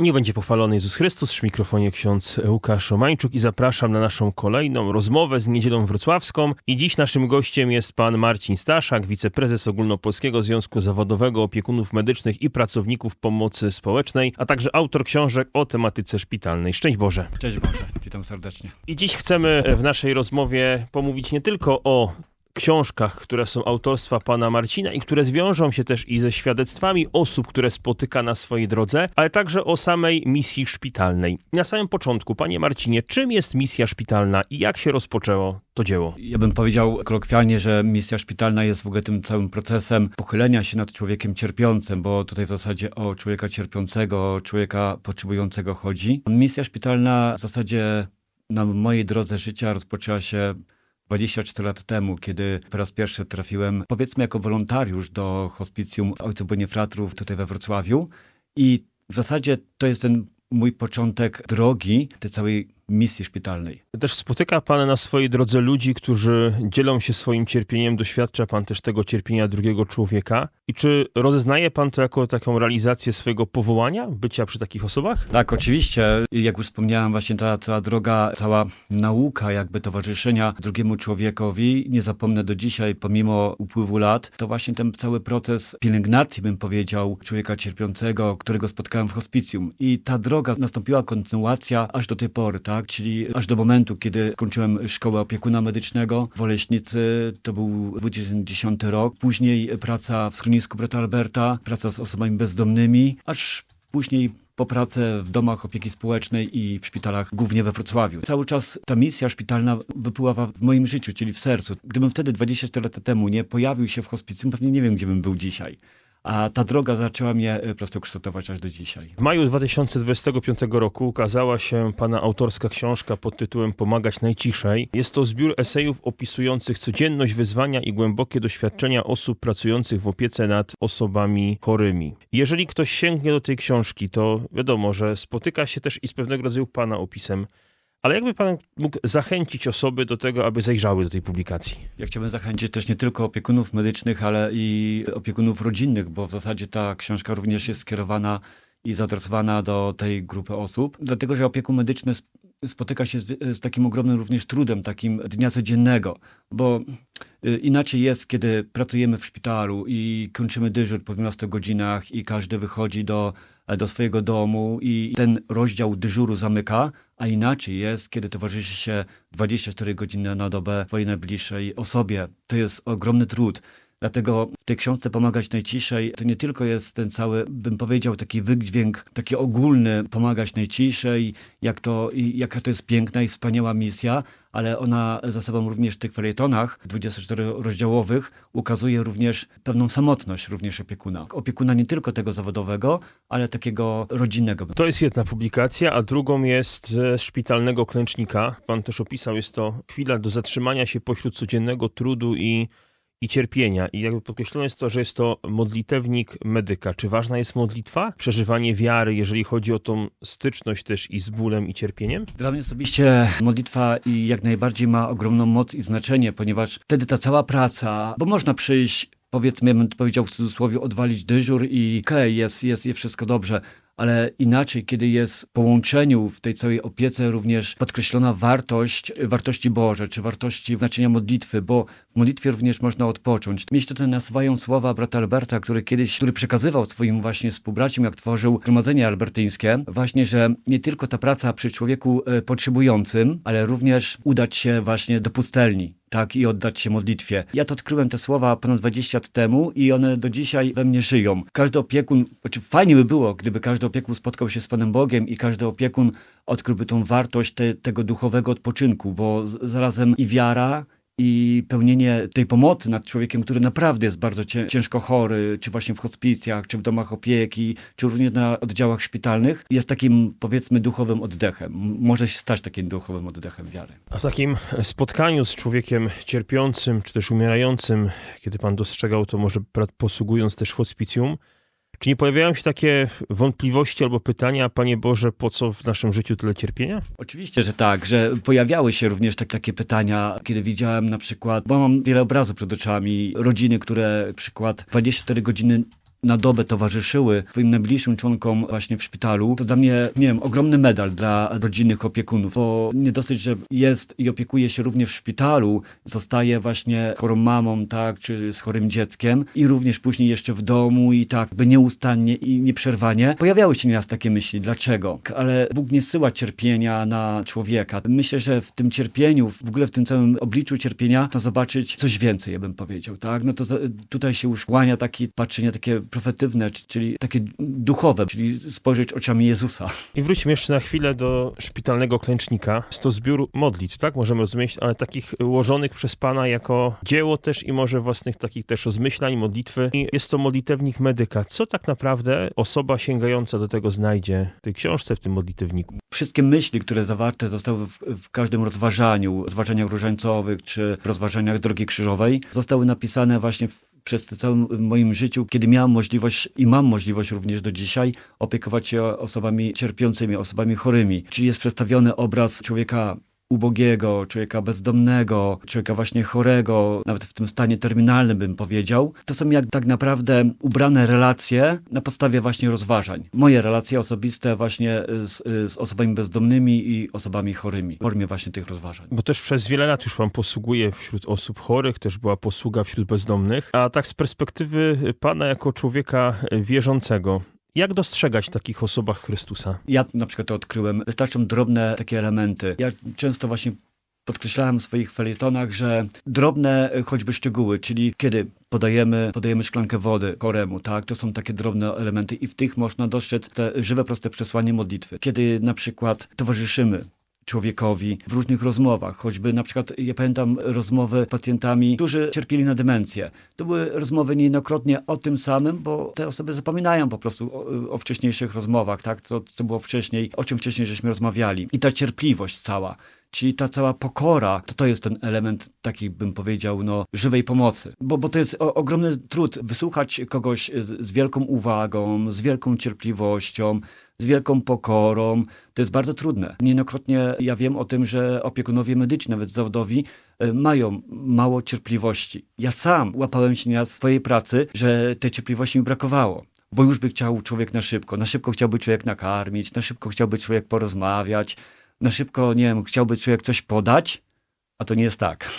Nie będzie pochwalony Jezus Chrystus, przy mikrofonie ksiądz Łukasz Romańczuk i zapraszam na naszą kolejną rozmowę z Niedzielą Wrocławską. I dziś naszym gościem jest pan Marcin Staszak, wiceprezes Ogólnopolskiego Związku Zawodowego Opiekunów Medycznych i Pracowników Pomocy Społecznej, a także autor książek o tematyce szpitalnej. Szczęść Boże. Cześć Boże, witam serdecznie. I dziś chcemy w naszej rozmowie pomówić nie tylko o książkach, które są autorstwa pana Marcina i które zwiążą się też i ze świadectwami osób, które spotyka na swojej drodze, ale także o samej misji szpitalnej. Na samym początku, panie Marcinie, czym jest misja szpitalna i jak się rozpoczęło to dzieło? Ja bym powiedział kolokwialnie, że misja szpitalna jest w ogóle tym całym procesem pochylenia się nad człowiekiem cierpiącym, bo tutaj w zasadzie o człowieka cierpiącego, człowieka potrzebującego chodzi. Misja szpitalna w zasadzie na mojej drodze życia rozpoczęła się 24 lat temu, kiedy po raz pierwszy trafiłem, powiedzmy, jako wolontariusz do hospicjum Ojców Bonifratrów tutaj we Wrocławiu. I w zasadzie to jest ten mój początek drogi tej całej misji szpitalnej. Też spotyka Pan na swojej drodze ludzi, którzy dzielą się swoim cierpieniem, doświadcza Pan też tego cierpienia drugiego człowieka. I czy rozeznaje Pan to jako taką realizację swojego powołania, bycia przy takich osobach? Tak, oczywiście. Jak już wspomniałem, właśnie ta cała droga, cała nauka jakby towarzyszenia drugiemu człowiekowi, nie zapomnę do dzisiaj, pomimo upływu lat, to właśnie ten cały proces pielęgnacji, bym powiedział, człowieka cierpiącego, którego spotkałem w hospicjum. I ta droga nastąpiła kontynuacja aż do tej pory, tak? Czyli aż do momentu, kiedy skończyłem szkołę opiekuna medycznego w Oleśnicy, to był 2010 rok. Później praca w schronisku brata Alberta, praca z osobami bezdomnymi, aż później po pracę w domach opieki społecznej i w szpitalach, głównie we Wrocławiu. Cały czas ta misja szpitalna wypływała w moim życiu, czyli w sercu. Gdybym wtedy 24 lata temu nie pojawił się w hospicjum, pewnie nie wiem, gdzie bym był dzisiaj. A ta droga zaczęła mnie po prostu kształtować aż do dzisiaj. W maju 2025 roku ukazała się pana autorska książka pod tytułem Pomagać najciszej. Jest to zbiór esejów opisujących codzienność, wyzwania i głębokie doświadczenia osób pracujących w opiece nad osobami chorymi. Jeżeli ktoś sięgnie do tej książki, to wiadomo, że spotyka się też i z pewnego rodzaju pana opisem ale jakby pan mógł zachęcić osoby do tego, aby zajrzały do tej publikacji? Ja chciałbym zachęcić też nie tylko opiekunów medycznych, ale i opiekunów rodzinnych, bo w zasadzie ta książka również jest skierowana i zaadresowana do tej grupy osób. Dlatego, że opiekun medyczny spotyka się z, z, takim ogromnym również trudem, takim dnia codziennego, bo inaczej jest, kiedy pracujemy w szpitalu i kończymy dyżur po 12 godzinach i każdy wychodzi do, do swojego domu i ten rozdział dyżuru zamyka, a inaczej jest, kiedy towarzyszy się 24 godziny na dobę swojej najbliższej osobie. To jest ogromny trud. Dlatego w tej książce Pomagać najciszej to nie tylko jest ten cały, bym powiedział, taki wydźwięk, taki ogólny Pomagać najciszej, jak to, jaka to jest piękna i wspaniała misja, ale ona za sobą również w tych felietonach 24-rozdziałowych ukazuje również pewną samotność również opiekuna. Opiekuna nie tylko tego zawodowego, ale takiego rodzinnego. To jest jedna publikacja, a drugą jest ze szpitalnego klęcznika. Pan też opisał, jest to chwila do zatrzymania się pośród codziennego trudu i i cierpienia. I jakby podkreślone jest to, że jest to modlitewnik medyka. Czy ważna jest modlitwa? Przeżywanie wiary, jeżeli chodzi o tą styczność też i z bólem i cierpieniem? Dla mnie osobiście modlitwa i jak najbardziej ma ogromną moc i znaczenie, ponieważ wtedy ta cała praca, bo można przyjść powiedzmy, ja bym powiedział w cudzysłowie, odwalić dyżur i okej, okay, jest, jest, jest wszystko dobrze, ale inaczej, kiedy jest w połączeniu w tej całej opiece również podkreślona wartość, wartości Boże, czy wartości znaczenia modlitwy, bo w modlitwie również można odpocząć. Miejsce te nazywają słowa brata Alberta, który kiedyś, który przekazywał swoim właśnie współbraciom, jak tworzył gromadzenie albertyńskie, właśnie, że nie tylko ta praca przy człowieku potrzebującym, ale również udać się właśnie do pustelni, tak, i oddać się modlitwie. Ja to odkryłem te słowa ponad 20 lat temu i one do dzisiaj we mnie żyją. Każdy opiekun, znaczy fajnie by było, gdyby każdy opiekun spotkał się z Panem Bogiem i każdy opiekun odkryłby tą wartość te, tego duchowego odpoczynku, bo z, zarazem i wiara, i pełnienie tej pomocy nad człowiekiem, który naprawdę jest bardzo ciężko chory, czy właśnie w hospicjach, czy w domach opieki, czy również na oddziałach szpitalnych, jest takim powiedzmy duchowym oddechem. Może się stać takim duchowym oddechem wiary. A w takim spotkaniu z człowiekiem cierpiącym, czy też umierającym, kiedy pan dostrzegał to może posługując też hospicjum, czy nie pojawiają się takie wątpliwości albo pytania, Panie Boże, po co w naszym życiu tyle cierpienia? Oczywiście, że tak, że pojawiały się również tak, takie pytania, kiedy widziałem na przykład, bo mam wiele obrazów przed oczami, rodziny, które przykład 24 godziny na dobę towarzyszyły swoim najbliższym członkom właśnie w szpitalu, to dla mnie, nie wiem, ogromny medal dla rodzinnych opiekunów, bo nie dosyć, że jest i opiekuje się również w szpitalu, zostaje właśnie chorą mamą, tak, czy z chorym dzieckiem i również później jeszcze w domu i tak, by nieustannie i nieprzerwanie. Pojawiały się nieraz takie myśli, dlaczego? Ale Bóg nie syła cierpienia na człowieka. Myślę, że w tym cierpieniu, w ogóle w tym całym obliczu cierpienia, to zobaczyć coś więcej, ja bym powiedział, tak? No to tutaj się już kłania takie patrzenie takie profetywne, czyli takie duchowe, czyli spojrzeć oczami Jezusa. I wróćmy jeszcze na chwilę do szpitalnego klęcznika. Jest to zbiór modlitw, tak? Możemy rozumieć, ale takich ułożonych przez Pana jako dzieło też i może własnych takich też rozmyślań, modlitwy. I jest to modlitewnik medyka. Co tak naprawdę osoba sięgająca do tego znajdzie w tej książce, w tym modlitewniku? Wszystkie myśli, które zawarte zostały w, w każdym rozważaniu, rozważaniach różańcowych czy rozważaniach Drogi Krzyżowej, zostały napisane właśnie w, przez całym moim życiu, kiedy miałem możliwość i mam możliwość również do dzisiaj opiekować się osobami cierpiącymi, osobami chorymi. Czyli jest przedstawiony obraz człowieka ubogiego, człowieka bezdomnego, człowieka właśnie chorego, nawet w tym stanie terminalnym bym powiedział. To są jak tak naprawdę ubrane relacje na podstawie właśnie rozważań. Moje relacje osobiste właśnie z, z osobami bezdomnymi i osobami chorymi w formie właśnie tych rozważań. Bo też przez wiele lat już Pan posługuje wśród osób chorych, też była posługa wśród bezdomnych. A tak z perspektywy Pana jako człowieka wierzącego, jak dostrzegać w takich osobach Chrystusa? Ja na przykład to odkryłem. Wystarczą drobne takie elementy. Ja często właśnie podkreślałem w swoich felietonach, że drobne choćby szczegóły, czyli kiedy podajemy, podajemy szklankę wody choremu, tak, to są takie drobne elementy i w tych można dostrzec te żywe, proste przesłanie modlitwy. Kiedy na przykład towarzyszymy człowiekowi w różnych rozmowach, choćby na przykład ja pamiętam rozmowy z pacjentami, którzy cierpieli na demencję. To były rozmowy niejednokrotnie o tym samym, bo te osoby zapominają po prostu o, o wcześniejszych rozmowach, tak, co, co było wcześniej, o czym wcześniej żeśmy rozmawiali. I ta cierpliwość cała. Czyli ta cała pokora, to to jest ten element taki, bym powiedział, no, żywej pomocy. Bo, bo to jest o, ogromny trud wysłuchać kogoś z, z wielką uwagą, z wielką cierpliwością, z wielką pokorą. To jest bardzo trudne. Niejednokrotnie ja wiem o tym, że opiekunowie medyczni, nawet zawodowi, e, mają mało cierpliwości. Ja sam łapałem się w swojej pracy, że tej cierpliwości mi brakowało. Bo już by chciał człowiek na szybko. Na szybko chciałby człowiek nakarmić, na szybko chciałby człowiek porozmawiać, na szybko, nie wiem, chciałby człowiek coś podać, a to nie jest tak.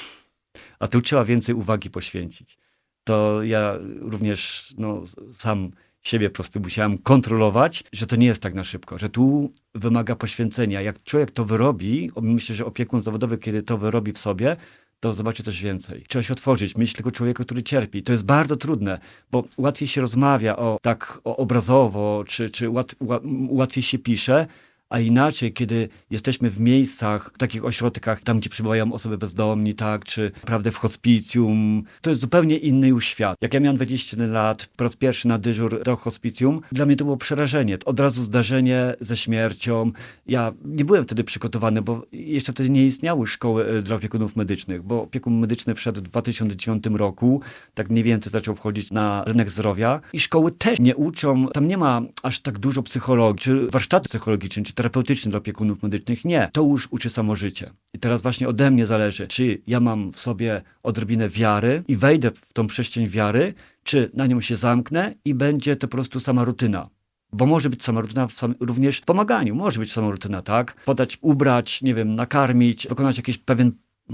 A tu trzeba więcej uwagi poświęcić. To ja również no, sam siebie po prostu musiałem kontrolować, że to nie jest tak na szybko, że tu wymaga poświęcenia. Jak człowiek to wyrobi, myślę, że opiekun zawodowy, kiedy to wyrobi w sobie, to zobaczy coś więcej. Trzeba się otworzyć, myśl tylko człowieku, który cierpi. To jest bardzo trudne, bo łatwiej się rozmawia o tak o obrazowo, czy, czy łat, ła, łatwiej się pisze, a inaczej, kiedy jesteśmy w miejscach, w takich ośrodkach, tam gdzie przybywają osoby bezdomni, tak, czy naprawdę w hospicjum, to jest zupełnie inny już świat. Jak ja miałem 21 lat, po raz pierwszy na dyżur do hospicjum, dla mnie to było przerażenie. Od razu zdarzenie ze śmiercią. Ja nie byłem wtedy przygotowany, bo jeszcze wtedy nie istniały szkoły e, dla opiekunów medycznych, bo opiekun medyczny wszedł w 2009 roku, tak mniej więcej zaczął wchodzić na rynek zdrowia i szkoły też nie uczą, tam nie ma aż tak dużo psychologii, czy warsztatów psychologicznych, czy terapeutycznych dla opiekunów medycznych. Nie, to już uczy samożycie. I teraz właśnie ode mnie zależy, czy ja mam w sobie odrobinę wiary i wejdę w tą przestrzeń wiary, czy na nią się zamknę i będzie to po prostu sama rutyna. Bo może być sama rutyna sam, również w pomaganiu. Może być sama rutyna, tak? Podać, ubrać, nie wiem, nakarmić, wykonać jakiś pewien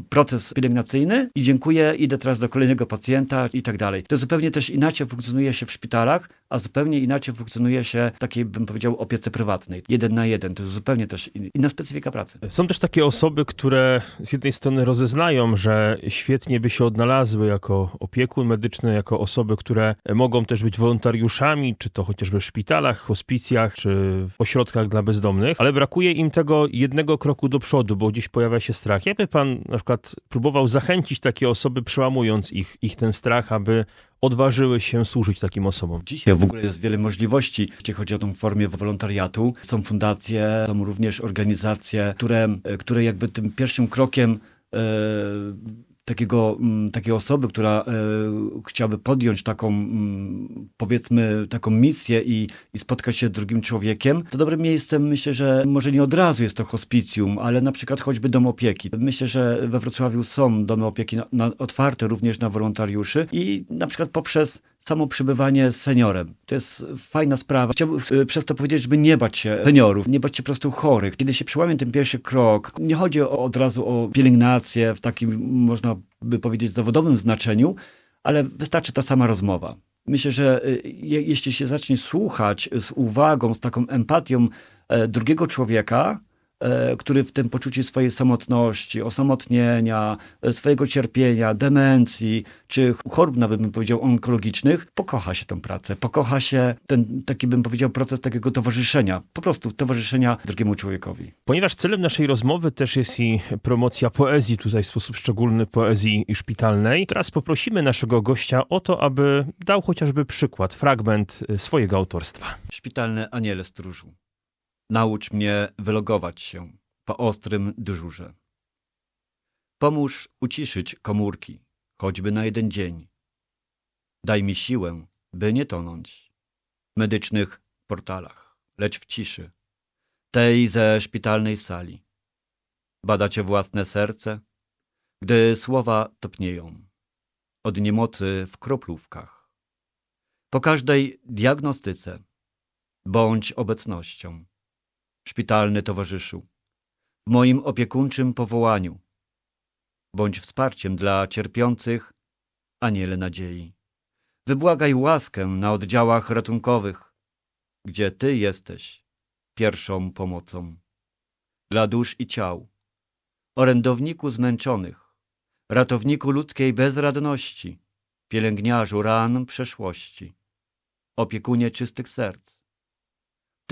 proces pielęgnacyjny i dziękuję, idę teraz do kolejnego pacjenta i tak dalej. To zupełnie też inaczej funkcjonuje się w szpitalach, a zupełnie inaczej funkcjonuje się w takiej, bym powiedział, opiece prywatnej. Jeden na jeden. To jest zupełnie też in- inna specyfika pracy. Są też takie osoby, które z jednej strony rozeznają, że świetnie by się odnalazły jako opiekun medyczny, jako osoby, które mogą też być wolontariuszami, czy to chociażby w szpitalach, hospicjach, czy w ośrodkach dla bezdomnych, ale brakuje im tego jednego kroku do przodu, bo gdzieś pojawia się strach. Jakby pan na przykład próbował zachęcić takie osoby, przełamując ich, ich ten strach, aby odważyły się służyć takim osobom? Dzisiaj w ogóle jest wiele możliwości, jeśli chodzi o tą formę wolontariatu. Są fundacje, są również organizacje, które, które jakby tym pierwszym krokiem e, takiego, mm, takiej osoby, która e, chciałaby podjąć taką, mm, powiedzmy, taką misję i, i spotkać się z drugim człowiekiem, to dobrym miejscem myślę, że może nie od razu jest to hospicjum, ale na przykład choćby dom opieki. Myślę, że we Wrocławiu są domy opieki na, na, otwarte również na wolontariuszy i na przykład poprzez samo przebywanie z seniorem. To jest fajna sprawa. Chciałbym e, przez to powiedzieć, żeby nie bać się seniorów, nie bać się po prostu chorych. Kiedy się przełamie ten pierwszy krok, nie chodzi od razu o pielęgnację w takim, można by powiedzieć, zawodowym znaczeniu, ale wystarczy ta sama rozmowa. Myślę, że je, jeśli się zacznie słuchać z uwagą, z taką empatią e, drugiego człowieka, e, który w tym poczuciu swojej samotności, osamotnienia, e, swojego cierpienia, demencji, czy chorób nawet bym powiedział onkologicznych, pokocha się tę pracę, pokocha się ten taki bym powiedział proces takiego towarzyszenia, po prostu towarzyszenia drugiemu człowiekowi. Ponieważ celem naszej rozmowy też jest i promocja poezji, tutaj w sposób szczególny poezji szpitalnej, teraz poprosimy naszego gościa o to, aby dał chociażby przykład, fragment y, swojego autorstwa. Szpitalny aniele stróżu. Naucz mnie wylogować się po ostrym dyżurze. Pomóż uciszyć komórki, choćby na jeden dzień. Daj mi siłę, by nie tonąć w medycznych portalach, lecz w ciszy, tej ze szpitalnej sali. Badacie własne serce, gdy słowa topnieją od niemocy w kroplówkach. Po każdej diagnostyce bądź obecnością, szpitalny towarzyszu, w moim opiekuńczym powołaniu, bądź wsparciem dla cierpiących, aniele nadziei. Wybłagaj łaskę na oddziałach ratunkowych, gdzie Ty jesteś pierwszą pomocą. Dla dusz i ciał, orędowniku zmęczonych, ratowniku ludzkiej bezradności, pielęgniarzu ran przeszłości, opiekunie czystych serc.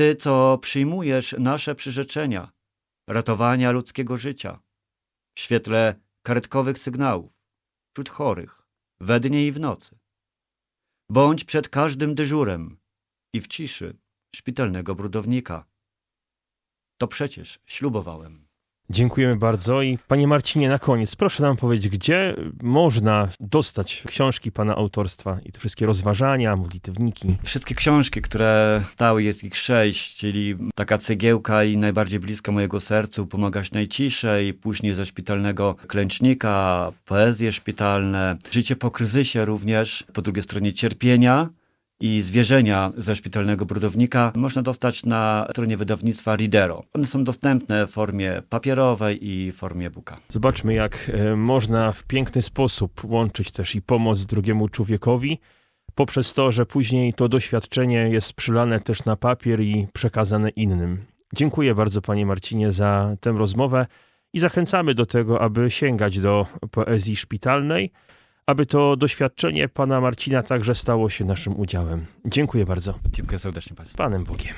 Ty, co przyjmujesz nasze przyrzeczenia, ratowania ludzkiego życia, w świetle karetkowych sygnałów, wśród chorych, we dnie i w nocy. Bądź przed każdym dyżurem i w ciszy szpitalnego brudownika. To przecież ślubowałem. Dziękujemy bardzo i panie Marcinie, na koniec proszę nam powiedzieć, gdzie można dostać książki pana autorstwa i te wszystkie rozważania, modlitewniki. Wszystkie książki, które stały, jest ich sześć, czyli taka cegiełka i najbardziej bliska mojego sercu, Pomagać najciszej, później ze szpitalnego klęcznika, poezje szpitalne, Życie po kryzysie również, po drugiej stronie cierpienia i zwierzenia ze szpitalnego brudownika można dostać na stronie wydawnictwa Ridero. One są dostępne w formie papierowej i w formie e-booka. Zobaczmy, jak e, można w piękny sposób łączyć też i pomoc drugiemu człowiekowi, poprzez to, że później to doświadczenie jest przylane też na papier i przekazane innym. Dziękuję bardzo, panie Marcinie, za tę rozmowę i zachęcamy do tego, aby sięgać do poezji szpitalnej, aby to doświadczenie pana Marcina także stało się naszym udziałem. Dziękuję bardzo. Dziękuję serdecznie Państwu. Panem Bogiem.